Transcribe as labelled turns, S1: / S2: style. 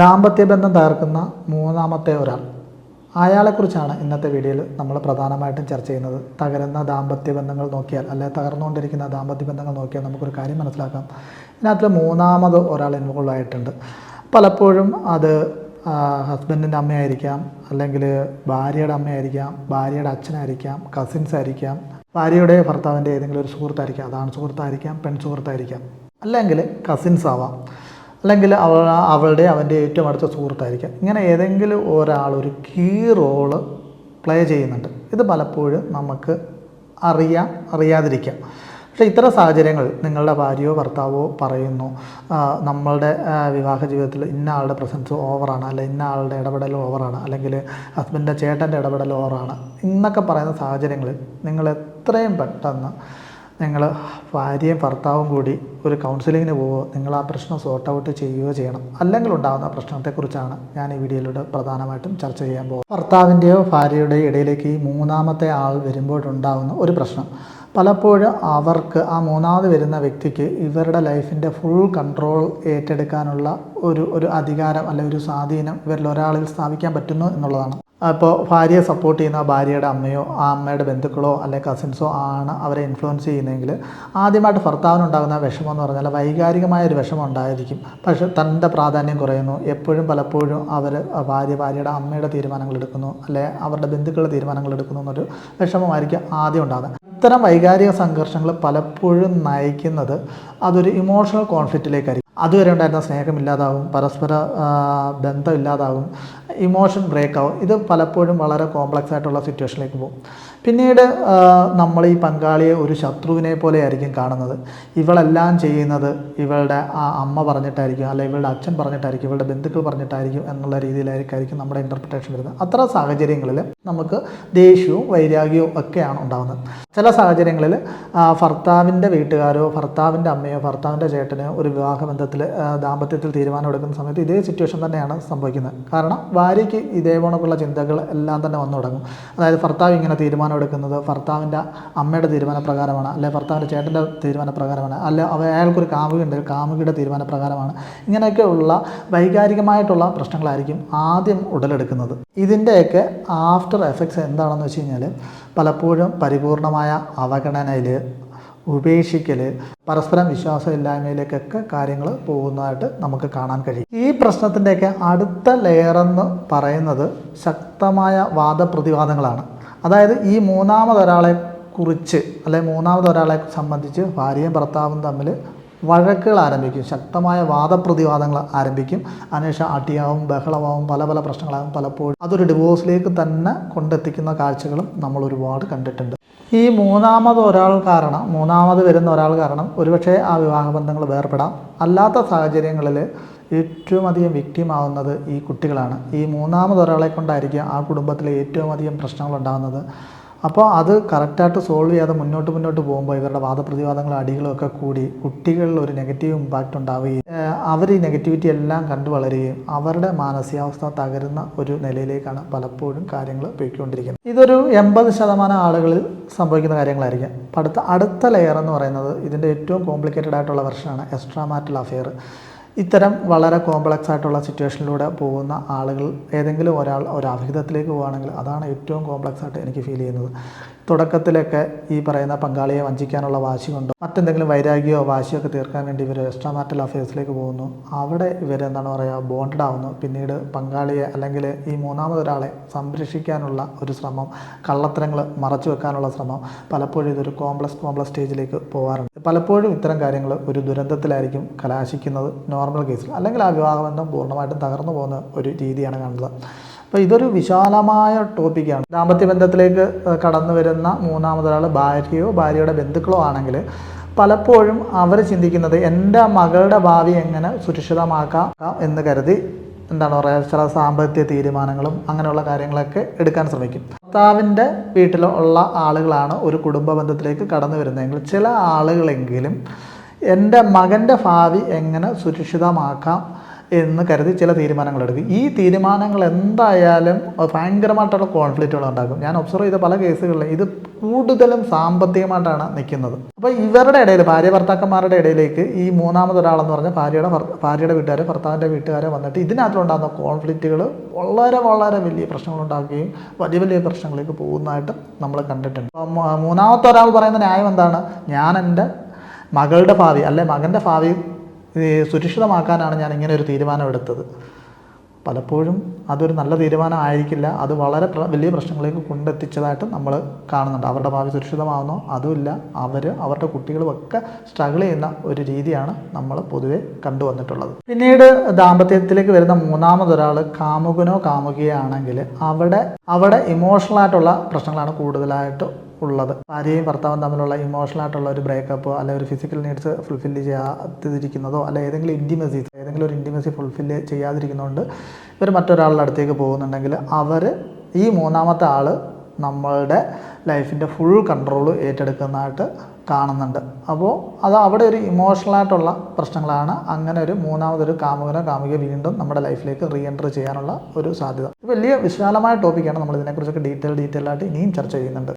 S1: ദാമ്പത്യ ബന്ധം തകർക്കുന്ന മൂന്നാമത്തെ ഒരാൾ. അയാളെക്കുറിച്ചാണ് ഇന്നത്തെ വീഡിയോയിൽ നമ്മൾ പ്രധാനമായിട്ടും ചർച്ച ചെയ്യുന്നത്. തകരുന്ന ദാമ്പത്യ ബന്ധങ്ങൾ നോക്കിയാൽ അല്ലെ തകർന്നുകൊണ്ടിരിക്കുന്ന ദാമ്പത്യ ബന്ധങ്ങൾ നോക്കിയാൽ നമുക്കൊരു കാര്യം മനസ്സിലാക്കാം. ഇതിനകത്ത് മൂന്നാമത് ഒരാൾ ഇൻവോൾവ് ആയിട്ടുണ്ട്. പലപ്പോഴും അത് ഹസ്ബൻഡിന്റെ അമ്മയായിരിക്കാം അല്ലെങ്കിൽ ഭാര്യയുടെ അമ്മയായിരിക്കാം ഭാര്യയുടെ അച്ഛനായിരിക്കാം കസിൻസ് ആയിരിക്കാം ഭാര്യയുടെ ഭർത്താവിന്റെ ഏതെങ്കിലും ഒരു സുഹൃത്തായിരിക്കാം അതാണ് സുഹൃത്തായിരിക്കാം പെൺ സുഹൃത്തായിരിക്കാം അല്ലെങ്കിൽ കസിൻസ് ആവാം. അല്ലെങ്കിൽ അവൾ അവളുടെ അവന്റെ ഏറ്റവും അടുത്ത സുഹൃത്തായിരിക്കാം. ഇങ്ങനെ ഏതെങ്കിലും ഒരാൾ ഒരു കീ റോൾ പ്ലേ ചെയ്യുന്നുണ്ട്. ഇത് പലപ്പോഴും നമുക്ക് അറിയാം അറിയാതിരിക്കാം. പക്ഷേ ഇത്തരം സാഹചര്യങ്ങൾ നിങ്ങളുടെ ഭാര്യയോ ഭർത്താവോ പറയുന്നു നമ്മളുടെ വിവാഹ ജീവിതത്തിൽ ഇന്ന ആളുടെ പ്രസൻസ് ഓവറാണ് അല്ലെ ഇന്ന ആളുടെ ഇടപെടൽ ഓവറാണ് അല്ലെങ്കിൽ ഹസ്ബൻഡിന്റെ ചേട്ടന്റെ ഇടപെടൽ ഓവറാണ് എന്നൊക്കെ പറയുന്ന സാഹചര്യങ്ങളിൽ നിങ്ങൾ എത്രയും പെട്ടെന്ന് നിങ്ങൾ ഭാര്യയും ഭർത്താവും കൂടി ഒരു കൗൺസിലിങ്ങിന് പോവുകയോ നിങ്ങൾ ആ പ്രശ്നം സോർട്ട് ഔട്ട് ചെയ്യുകയോ ചെയ്യണം. അല്ലെങ്കിൽ ഉണ്ടാകുന്ന പ്രശ്നത്തെക്കുറിച്ചാണ് ഞാൻ ഈ വീഡിയോയിലൂടെ പ്രധാനമായിട്ടും ചർച്ച ചെയ്യാൻ പോകുന്നത്. ഭർത്താവിന്റെയോ ഭാര്യയുടെയോ ഇടയിലേക്ക് ഈ മൂന്നാമത്തെ ആൾ വരുമ്പോഴുണ്ടാകുന്ന ഒരു പ്രശ്നം. പലപ്പോഴും അവർക്ക് ആ മൂന്നാമത് വരുന്ന വ്യക്തിക്ക് ഇവരുടെ ലൈഫിന്റെ ഫുൾ കൺട്രോൾ ഏറ്റെടുക്കാനുള്ള ഒരു ഒരു അധികാരം അല്ലെ ഒരു സ്വാധീനം ഇവരിൽ ഒരാളിൽ സ്ഥാപിക്കാൻ പറ്റുന്നു എന്നുള്ളതാണ്. അപ്പോൾ ഭാര്യയെ സപ്പോർട്ട് ചെയ്യുന്ന ഭാര്യയുടെ അമ്മയോ ആ അമ്മയുടെ ബന്ധുക്കളോ അല്ലെങ്കിൽ കസിൻസോ ആണ് അവരെ ഇൻഫ്ലുവൻസ് ചെയ്യുന്നതെങ്കിൽ ആദ്യമായിട്ട് ഭർത്താവിനുണ്ടാകുന്ന വിഷമം എന്ന് പറഞ്ഞാൽ വൈകാരികമായ ഒരു വിഷമം ഉണ്ടായിരിക്കും. പക്ഷേ തന്റെ പ്രാധാന്യം കുറയുന്നു. എപ്പോഴും പലപ്പോഴും അവർ ഭാര്യ ഭാര്യയുടെ അമ്മയുടെ തീരുമാനങ്ങൾ എടുക്കുന്നു അല്ലെ അവരുടെ ബന്ധുക്കളുടെ തീരുമാനങ്ങൾ എടുക്കുന്നു എന്നൊരു വിഷമമായിരിക്കും ആദ്യം ഉണ്ടാകുന്നത്. ഇത്തരം വൈകാരിക സംഘർഷങ്ങൾ പലപ്പോഴും നയിക്കുന്നത് അതൊരു ഇമോഷണൽ കോൺഫ്ലിക്റ്റിലേക്കായിരിക്കും അതുവരെ ഉണ്ടായിരുന്ന സ്നേഹം ഇല്ലാതാവും പരസ്പര ബന്ധമില്ലാതാവും ഇമോഷൻ ബ്രേക്ക് ആവും ഇത് പലപ്പോഴും വളരെ കോംപ്ലക്സ് ആയിട്ടുള്ള സിറ്റുവേഷനിലേക്ക് പോകും. പിന്നീട് നമ്മൾ ഈ പങ്കാളിയെ ഒരു ശത്രുവിനെ പോലെ ആയിരിക്കും കാണുന്നത്. ഇവളെല്ലാം ചെയ്യുന്നത് ഇവളുടെ ആ അമ്മ പറഞ്ഞിട്ടായിരിക്കും അല്ലെങ്കിൽ ഇവളുടെ അച്ഛൻ പറഞ്ഞിട്ടായിരിക്കും ഇവളുടെ ബന്ധുക്കൾ പറഞ്ഞിട്ടായിരിക്കും എന്നുള്ള രീതിയിലായിരിക്കും നമ്മുടെ ഇന്റർപ്രിട്ടേഷൻ വരുന്നത്. അത്ര സാഹചര്യങ്ങളിൽ നമുക്ക് ദേഷ്യവും വൈരാഗ്യവും ഒക്കെയാണ് ഉണ്ടാകുന്നത് ചില സാഹചര്യങ്ങളിൽ ഭർത്താവിന്റെ വീട്ടുകാരോ ഭർത്താവിന്റെ അമ്മയോ ഭർത്താവിന്റെ ചേട്ടനോ ഒരു വിവാഹബന്ധത്തിൽ ദാമ്പത്യത്തിൽ തീരുമാനം എടുക്കുന്ന സമയത്ത് ഇതേ സിറ്റുവേഷൻ തന്നെയാണ് സംഭവിക്കുന്നത്. കാരണം ഭാര്യയ്ക്ക് ഇതേപോണക്കുള്ള ചിന്തകൾ എല്ലാം തന്നെ വന്നു തുടങ്ങും. അതായത് ഭർത്താവ് ഇങ്ങനെ തീരുമാനം എടുക്കുന്നത് ഭർത്താവിന്റെ അമ്മയുടെ തീരുമാനപ്രകാരമാണ് അല്ലെ ഭർത്താവിന്റെ ചേട്ടന്റെ തീരുമാനപ്രകാരമാണ് അല്ലെ അവ അയാൾക്കൊരു കാമുകയുണ്ട് കാമുകിയുടെ തീരുമാനപ്രകാരമാണ്. ഇങ്ങനെയൊക്കെയുള്ള വൈകാരികമായിട്ടുള്ള പ്രശ്നങ്ങളായിരിക്കും ആദ്യം ഉടലെടുക്കുന്നത്. ഇതിന്റെയൊക്കെ ആഫ്റ്റർ എഫക്ട്സ് എന്താണെന്ന് വെച്ച് കഴിഞ്ഞാൽ പലപ്പോഴും പരിപൂർണമായ അവഗണനയിൽ ഉപേക്ഷിക്കൽ പരസ്പരം വിശ്വാസമില്ലായ്മയിലേക്കൊക്കെ കാര്യങ്ങൾ പോകുന്നതായിട്ട് നമുക്ക് കാണാൻ കഴിയും. ഈ പ്രശ്നത്തിന്റെയൊക്കെ അടുത്ത ലെയർ എന്ന് പറയുന്നത് ശക്തമായ വാദപ്രതിവാദങ്ങളാണ്. അതായത് ഈ മൂന്നാമതൊരാളെ കുറിച്ച് അല്ലെ മൂന്നാമതൊരാളെ സംബന്ധിച്ച് ഭാര്യയും ഭർത്താവും തമ്മിൽ വഴക്കുകൾ ആരംഭിക്കും. ശക്തമായ വാദപ്രതിവാദങ്ങൾ ആരംഭിക്കും. അതിനുശേഷം അടിയാവും ബഹളമാവും പല പല പ്രശ്നങ്ങളാവും. പലപ്പോഴും അതൊരു ഡിവോഴ്സിലേക്ക് തന്നെ കൊണ്ടെത്തിക്കുന്ന കാഴ്ചകളും നമ്മൾ ഒരുപാട് കണ്ടിട്ടുണ്ട്. ഈ മൂന്നാമത് ഒരാൾ കാരണം മൂന്നാമത് വരുന്ന ഒരാൾ കാരണം ഒരുപക്ഷെ ആ വിവാഹബന്ധങ്ങൾ വേർപെടാം. അല്ലാത്ത സാഹചര്യങ്ങളിൽ ഏറ്റവും അധികം വിക്റ്റിമാവുന്നത് ഈ കുട്ടികളാണ്. ഈ മൂന്നാമത് ഒരാളെ കൊണ്ടായിരിക്കും ആ കുടുംബത്തിലെ ഏറ്റവും അധികം പ്രശ്നങ്ങൾ ഉണ്ടാകുന്നത്. അപ്പോൾ അത് കറക്റ്റായിട്ട് സോൾവ് ചെയ്യാതെ മുന്നോട്ട് മുന്നോട്ട് പോകുമ്പോൾ ഇവരുടെ വാദപ്രതിവാദങ്ങളും അടികളും ഒക്കെ കൂടി കുട്ടികളിൽ ഒരു നെഗറ്റീവ് ഇമ്പാക്റ്റ് ഉണ്ടാവുകയും അവർ ഈ നെഗറ്റിവിറ്റി എല്ലാം കണ്ടു വളരുകയും അവരുടെ മാനസികാവസ്ഥ തകരുന്ന ഒരു നിലയിലേക്കാണ് പലപ്പോഴും കാര്യങ്ങൾ പോയിക്കൊണ്ടിരിക്കുന്നത്. ഇതൊരു എൺപത് ശതമാനം ആളുകളിൽ സംഭവിക്കുന്ന കാര്യങ്ങളായിരിക്കും. അടുത്ത അടുത്ത ലെയർ എന്ന് പറയുന്നത് ഇതിന്റെ ഏറ്റവും കോംപ്ലിക്കേറ്റഡ് ആയിട്ടുള്ള വെർഷനാണ് എക്സ്ട്രാ മാറ്റൽ അഫെയർ ഇത്തരം വളരെ കോംപ്ലക്സ് ആയിട്ടുള്ള സിറ്റുവേഷനിലൂടെ പോകുന്ന ആളുകൾ ഏതെങ്കിലും ഒരാൾ ഒരു അഭിഹിതത്തിലേക്ക് പോവുകയാണെങ്കിൽ അതാണ് ഏറ്റവും കോംപ്ലക്സ് ആയിട്ട് എനിക്ക് ഫീൽ ചെയ്യുന്നത്. തുടക്കത്തിലൊക്കെ ഈ പറയുന്ന പങ്കാളിയെ വഞ്ചിക്കാനുള്ള വാശി കൊണ്ടോ മറ്റെന്തെങ്കിലും വൈരാഗ്യമോ വാശിയൊക്കെ തീർക്കാൻ വേണ്ടി ഇവർ എക്സ്ട്രാ മാറ്റൽ അഫയേഴ്സിലേക്ക് പോകുന്നു. അവിടെ ഇവർ എന്താണ് പറയുക ബോണ്ടഡ് ആവുന്നു. പിന്നീട് പങ്കാളിയെ അല്ലെങ്കിൽ ഈ മൂന്നാമതൊരാളെ സംരക്ഷിക്കാനുള്ള ഒരു ശ്രമം കള്ളത്തരങ്ങൾ മറച്ചു വെക്കാനുള്ള ശ്രമം പലപ്പോഴും ഇതൊരു കോംപ്ലക്സ് കോംപ്ലക്സ് സ്റ്റേജിലേക്ക് പോകാറുണ്ട് പലപ്പോഴും ഇത്തരം കാര്യങ്ങൾ ഒരു ദുരന്തത്തിലായിരിക്കും കലാശിക്കുന്നത് നോർമൽ കേസിൽ അല്ലെങ്കിൽ ആ വിവാഹബന്ധം പൂർണമായിട്ടും തകർന്നു പോകുന്ന ഒരു രീതിയാണ് കാണുന്നത്. അപ്പോൾ ഇതൊരു വിശാലമായ ടോപ്പിക്കാണ് ദാമ്പത്യ ബന്ധത്തിലേക്ക് കടന്നു വരുന്ന മൂന്നാമതൊരാൾ ഭാര്യയോ ഭാര്യയുടെ ബന്ധുക്കളോ ആണെങ്കിൽ പലപ്പോഴും അവർ ചിന്തിക്കുന്നത് എന്റെ മകളുടെ ഭാവി എങ്ങനെ സുരക്ഷിതമാക്കാം എന്ന് കരുതി എന്താണ് പറയുക ചില സാമ്പത്തിക തീരുമാനങ്ങളും അങ്ങനെയുള്ള കാര്യങ്ങളൊക്കെ എടുക്കാൻ ശ്രമിക്കും. ഭർത്താവിന്റെ വീട്ടിലുള്ള ആളുകളാണ് ഒരു കുടുംബ ബന്ധത്തിലേക്ക് കടന്നു വരുന്നതെങ്കിൽ ചില ആളുകളെങ്കിലും എന്റെ മകന്റെ ഭാവി എങ്ങനെ സുരക്ഷിതമാക്കാം എന്ന് കരുതി ചില തീരുമാനങ്ങൾ എടുക്കും. ഈ തീരുമാനങ്ങൾ എന്തായാലും ഭയങ്കരമായിട്ടുള്ള കോൺഫ്ലിക്റ്റുകൾ ഉണ്ടാക്കും. ഞാൻ ഒബ്സർവ് ചെയ്ത പല കേസുകളിലും ഇത് കൂടുതലും സാമ്പത്തികമായിട്ടാണ് നിൽക്കുന്നത്. അപ്പോൾ ഇവരുടെ ഇടയിൽ ഭാര്യ ഭർത്താക്കന്മാരുടെ ഇടയിലേക്ക് ഈ മൂന്നാമതൊരാളെന്ന് പറഞ്ഞാൽ ഭാര്യയുടെ ഭാര്യയുടെ വീട്ടുകാരെ ഭർത്താവിന്റെ വീട്ടുകാരെ വന്നിട്ട് ഇതിനകത്തുണ്ടാകുന്ന കോൺഫ്ലിക്റ്റുകൾ വളരെ വളരെ വലിയ പ്രശ്നങ്ങളുണ്ടാക്കുകയും വലിയ വലിയ പ്രശ്നങ്ങളിലേക്ക് പോകുന്നതായിട്ട് നമ്മൾ കണ്ടിട്ടുണ്ട്. മൂന്നാമത്തെ ഒരാൾ പറയുന്ന ന്യായം എന്താണ്? ഞാൻ എന്റെ മകളുടെ ഭാവി അല്ലെ മകന്റെ ഭാവി സുരക്ഷിതമാക്കാനാണ് ഞാൻ ഇങ്ങനെ ഒരു തീരുമാനം എടുത്തത്. പലപ്പോഴും അതൊരു നല്ല തീരുമാനം ആയിരിക്കില്ല. അത് വളരെ വലിയ പ്രശ്നങ്ങളിലേക്ക് കൊണ്ടെത്തിച്ചതായിട്ട് നമ്മൾ കാണുന്നുണ്ട്. അവരുടെ ഭാവി സുരക്ഷിതമാകുന്നോ അതുമില്ല. അവർ അവരുടെ കുട്ടികളും ഒക്കെ സ്ട്രഗിൾ ചെയ്യുന്ന ഒരു രീതിയാണ് നമ്മൾ പൊതുവെ കണ്ടുവന്നിട്ടുള്ളത്. പിന്നീട് ദാമ്പത്യത്തിലേക്ക് വരുന്ന മൂന്നാമതൊരാൾ കാമുകനോ കാമുകിയോ ആണെങ്കിൽ അവിടെ അവിടെ ഇമോഷണലായിട്ടുള്ള പ്രശ്നങ്ങളാണ് കൂടുതലായിട്ട് ഉള്ളത്. ഭാര്യയും ഭർത്താവും തമ്മിലുള്ള ഇമോഷണൽ ആയിട്ടുള്ള ഒരു ബ്രേക്കപ്പ് അല്ലെങ്കിൽ ഒരു ഫിസിക്കൽ നീഡ്സ് ഫുൾഫില്ല് ചെയ്യാതിരിക്കുന്നതോ അല്ലെ ഏതെങ്കിലും ഇന്റിമസീസ് ഏതെങ്കിലും ഒരു ഇന്റിമസി ഫുൾഫിൽ ചെയ്യാതിരിക്കുന്നതുകൊണ്ട് ഇവർ മറ്റൊരാളുടെ അടുത്തേക്ക് പോകുന്നുണ്ടെങ്കിൽ അവർ ഈ മൂന്നാമത്തെ ആൾ നമ്മളുടെ ലൈഫിന്റെ ഫുൾ കൺട്രോൾ ഏറ്റെടുക്കുന്നതായിട്ട് കാണുന്നുണ്ട്. അപ്പോൾ അത് അവിടെ ഒരു ഇമോഷണലായിട്ടുള്ള പ്രശ്നങ്ങളാണ്. അങ്ങനെ ഒരു മൂന്നാമതൊരു കാമുകനോ കാമുകയോ വീണ്ടും നമ്മുടെ ലൈഫിലേക്ക് റീ എൻട്രി ചെയ്യാനുള്ള ഒരു സാധ്യത. വലിയ വിശാലമായ ടോപ്പിക്കാണ് നമ്മൾ ഇതിനെക്കുറിച്ചൊക്കെ ഡീറ്റെയിൽ ഡീറ്റെയിൽ ആയിട്ട് ഇനിയും ചർച്ച ചെയ്യുന്നുണ്ട്.